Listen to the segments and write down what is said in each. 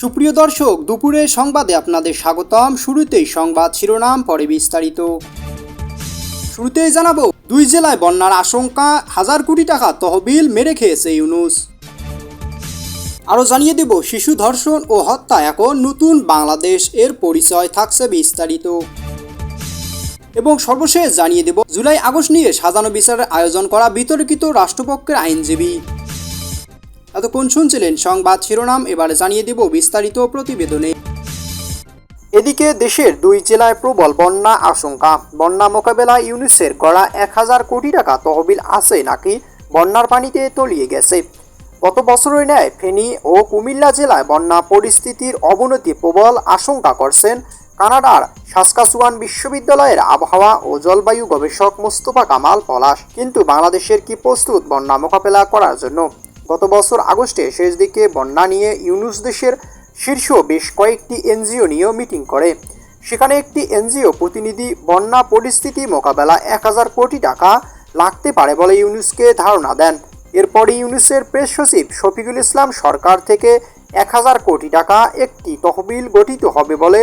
সুপ্রিয় দর্শক দুপুরের সংবাদে আপনাদের স্বাগতম। শুরুতেই সংবাদ শিরোনাম, পরে বিস্তারিত। শুরুতেই জানাব, দুই জেলায় বন্যার আশঙ্কা, হাজার কোটি টাকা তহবিল মেরে খেয়েছে ইউনুস। আরও জানিয়ে দেব, শিশু ধর্ষণ ও হত্যা, এখন নতুন বাংলাদেশ, এর পরিচয় থাকছে বিস্তারিত। এবং সর্বশেষ জানিয়ে দেব, জুলাই আগস্ট নিয়ে সাজানো বিচারের আয়োজন করা বিতর্কিত রাষ্ট্রপক্ষের আইনজীবী। এতক্ষণ শুনছিলেন সংবাদ শিরোনাম, এবারে জানিয়ে দেব বিস্তারিত প্রতিবেদনে। এদিকে দেশের দুই জেলায় প্রবল বন্যা আশঙ্কা। বন্যা মোকাবেলায় ইউনিসের গড়া এক হাজার কোটি টাকা তহবিল আছে নাকি? বন্যার পানিতে তলিয়ে গেছে। গত বছরের ন্যায় ফেনী ও কুমিল্লা জেলায় বন্যা পরিস্থিতির অবনতি প্রবল আশঙ্কা করছেন কানাডার সাসকাসুয়ান বিশ্ববিদ্যালয়ের আবহাওয়া ও জলবায়ু গবেষক মোস্তফা কামাল পলাশ। কিন্তু বাংলাদেশের কি প্রস্তুত বন্যা মোকাবেলা করার জন্য? গত বছর আগস্টে শেষ দিকে বন্যা নিয়ে ইউনুস দেশের শীর্ষ বেশ কয়েকটি এনজিও নিয়েও মিটিং করে। সেখানে একটি এনজিও প্রতিনিধি, বন্যা পরিস্থিতি মোকাবেলা এক হাজার কোটি টাকা লাগতে পারে বলে ইউনুসকে ধারণা দেন। এরপরই ইউনুসের প্রেস সচিব শফিকুল ইসলাম সরকার থেকে এক হাজার কোটি টাকা একটি তহবিল গঠিত হবে বলে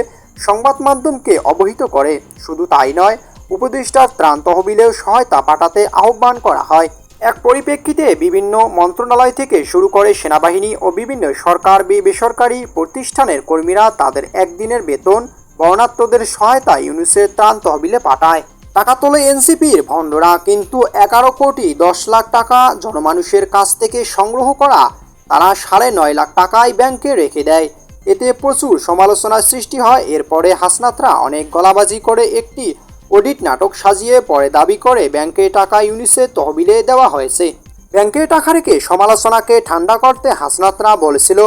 সংবাদ মাধ্যমকে অবহিত করে। শুধু তাই নয়, উপদেষ্টার ত্রাণ তহবিলেও সহায়তা পাঠাতে আহ্বান করা হয়। এক পরিপ্রেক্ষিতে বিভিন্ন মন্ত্রণালয় থেকে শুরু করে সেনাবাহিনী ও বিভিন্ন সরকার বেসরকারি প্রতিষ্ঠানের কর্মীরা তাদের একদিনের বেতন বর্ণাত্মদের সহায়তা ইউনিসের ত্রাণ তহবিলে পাঠায়। টাকা তোলে এনসিপির ভণ্ডরা কিন্তু এগারো কোটি দশ লাখ টাকা জনমানুষের কাছ থেকে সংগ্রহ করা তারা সাড়ে নয় লাখ টাকায় ব্যাংকে রেখে দেয়। এতে প্রচুর সমালোচনার সৃষ্টি হয়। এরপরে হাসনাতরা অনেক গলাবাজি করে একটি অডিট নাটক সাজিয়ে পরে দাবি করে ব্যাংকে টাকা ইউনিসের তহবিলে দেওয়া হয়েছে। ব্যাংকে টাকা রেখে সমালোচনাকে ঠান্ডা করতে হাসনাতরা বলেছিল,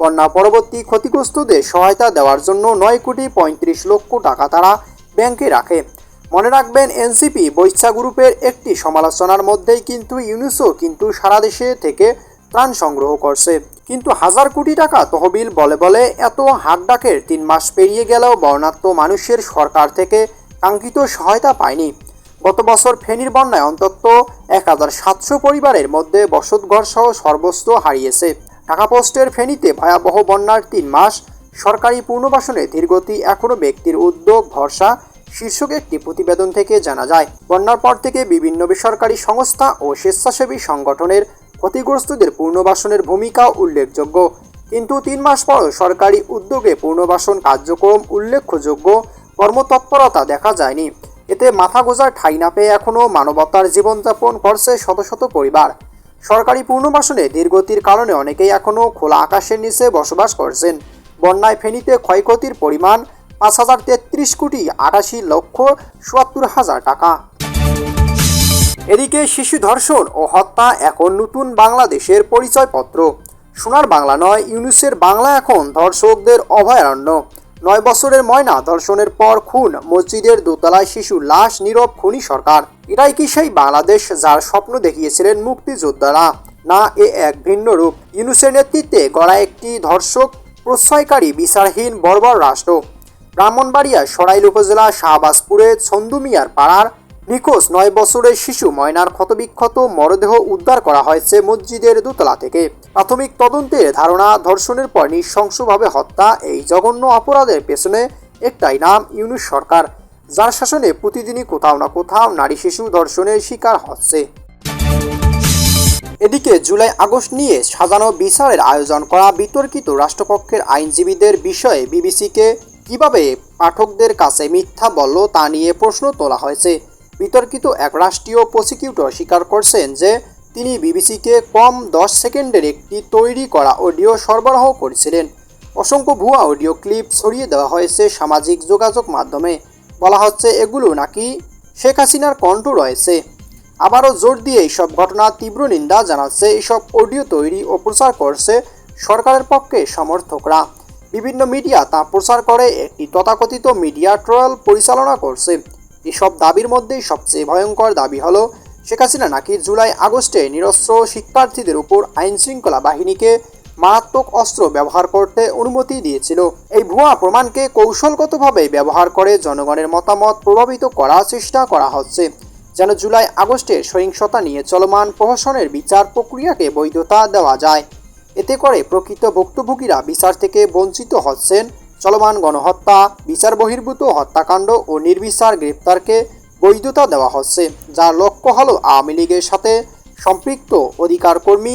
বন্যা পরবর্তী ক্ষতিগ্রস্তদের সহায়তা দেওয়ার জন্য নয় কোটি পঁয়ত্রিশ লক্ষ টাকা তারা ব্যাংকে রাখে। মনে রাখবেন, এনসিপি বৈশা গ্রুপের একটি সমালোচনার মধ্যেই কিন্তু ইউনিসও কিন্তু সারা দেশে থেকে ত্রাণ সংগ্রহ করছে। কিন্তু হাজার কোটি টাকা তহবিল বলে বলে এত হাক ডাকের তিন মাস পেরিয়ে গেলেও বর্ণাত্ম মানুষের সরকার থেকে কাঙ্ক্ষিত সহায়তা পায়নি। গত বছর ফেনীর বন্যায় অন্তত এক হাজার সাতশো পরিবারের মধ্যে বসতঘর সহ সর্বস্ব হারিয়েছে। ঢাকা পোস্টের ফেনীতে ভয়াবহ বন্যার তিন মাস সরকারি পুনর্বাসনে ধীরগতি এখনও ব্যক্তির উদ্যোগ, ভরসা, শীর্ষক একটি প্রতিবেদন থেকে জানা যায়। বন্যার পর থেকে বিভিন্ন বেসরকারি সংস্থা ও স্বেচ্ছাসেবী সংগঠনের ক্ষতিগ্রস্তদের পুনর্বাসনের ভূমিকা উল্লেখযোগ্য। কিন্তু তিন মাস পর সরকারি উদ্যোগে পুনর্বাসন কার্যক্রম উল্লেখযোগ্য। কর্মতৎপরতা দেখা যায়নি। এতে মাথা গোজার ঠাই না পেয়ে এখনও মানবতার জীবনযাপন করছে শত শত পরিবার। সরকারি পুনর্বাসনে ধীরগতির কারণে অনেকেই এখনও খোলা আকাশের নিচে বসবাস করছেন। বন্যায় ফেনীতে ক্ষয়ক্ষতির পরিমাণ পাঁচ হাজার তেত্রিশ কোটি আটাশি লক্ষ চুয়াত্তর হাজার টাকা। এদিকে শিশু ধর্ষণ ও হত্যা এখন নতুন বাংলাদেশের পরিচয়পত্র। সোনার বাংলা নয়, ইউনুসের বাংলা এখন ধর্ষকদের অভয়ারণ্য। নয় বছরের ময়না ধর্ষণের পর খুন, মসজিদের দোতলায় শিশু লাশ, নীরব খুনি সরকার। এটাই কি সেই বাংলাদেশ যার স্বপ্ন দেখিয়েছিলেন মুক্তিযোদ্ধারা? না, এ এক ভিন্ন রূপ। ইউনুসের নেতৃত্বে গড়া একটি ধর্ষক, প্রশ্রয়কারী, বিচারহীন, বর্বর রাষ্ট্র। ব্রাহ্মণবাড়িয়া সরাইল উপজেলা শাহবাজপুরে ছন্দুমিয়ার পাড়ার নিখোঁজ নয় বছরের শিশু ময়নার ক্ষতবিক্ষত মরদেহ উদ্ধার করা হয়েছে মসজিদের দোতলা থেকে। প্রাথমিক তদন্তের ধারণা, ধর্ষণের পর নৃশংসভাবে হত্যা, এই জঘন্য অপরাধের পেছনে একটাই নাম ইউনুস সরকার, যার শাসনে প্রতিদিনই কোথাও না কোথাও নারী শিশু ধর্ষণের শিকার হচ্ছে। এদিকে জুলাই আগস্ট নিয়ে সাজানো বিচারের আয়োজন করা বিতর্কিত রাষ্ট্রপক্ষের আইনজীবীদের বিষয়ে বিবিসিকে কীভাবে পাঠকদের কাছে মিথ্যা বলল তা নিয়ে প্রশ্ন তোলা হয়েছে। বিতর্কিত এক রাষ্ট্রীয় প্রসিকিউটর স্বীকার করছেন যে তিনি বিবিসিকে কম দশ সেকেন্ডের একটি তৈরি করা অডিও সরবরাহ করেছিলেন। অসংখ্য ভুয়া অডিও ক্লিপ ছড়িয়ে দেওয়া হয়েছে সামাজিক যোগাযোগ মাধ্যমে। বলা হচ্ছে, এগুলো নাকি শেখ হাসিনার কণ্ঠ রয়েছে। আবারও জোর দিয়ে এইসব ঘটনার তীব্র নিন্দা জানাচ্ছে। এইসব অডিও তৈরি ও প্রচার করছে সরকারের পক্ষে সমর্থকরা। বিভিন্ন মিডিয়া তা প্রচার করে। একটি তথাকথিত মিডিয়া ট্রায়াল পরিচালনা করছে। এসব দাবির মধ্যেই সবচেয়ে ভয়ঙ্কর দাবি হলো, শেখ হাসিনা নাকি জুলাই আগস্টে নিরস্ত্র শিক্ষার্থীদের উপর আইন শৃঙ্খলা বাহিনীকে মারাত্মক অস্ত্র ব্যবহার করতে অনুমতি দিয়েছিল। এই ভুয়া প্রমাণকে কৌশলগতভাবে ব্যবহার করে জনগণের মতামত প্রভাবিত করার চেষ্টা করা হচ্ছে, যেন জুলাই আগস্টের সহিংসতা নিয়ে চলমান প্রহসনের বিচার প্রক্রিয়াকে বৈধতা দেওয়া যায়। এতে করে প্রকৃত ভুক্তভোগীরা বিচার থেকে বঞ্চিত হচ্ছেন চলমান গণহত্যা বিচার বহির্ভূত হত্যাকাণ্ড ও নির্বিচার গ্রেপ্তারকে বৈধতা দেওয়া হচ্ছে, যার লক্ষ্য হল আওয়ামী লীগের সাথে সম্পৃক্ত অধিকার কর্মী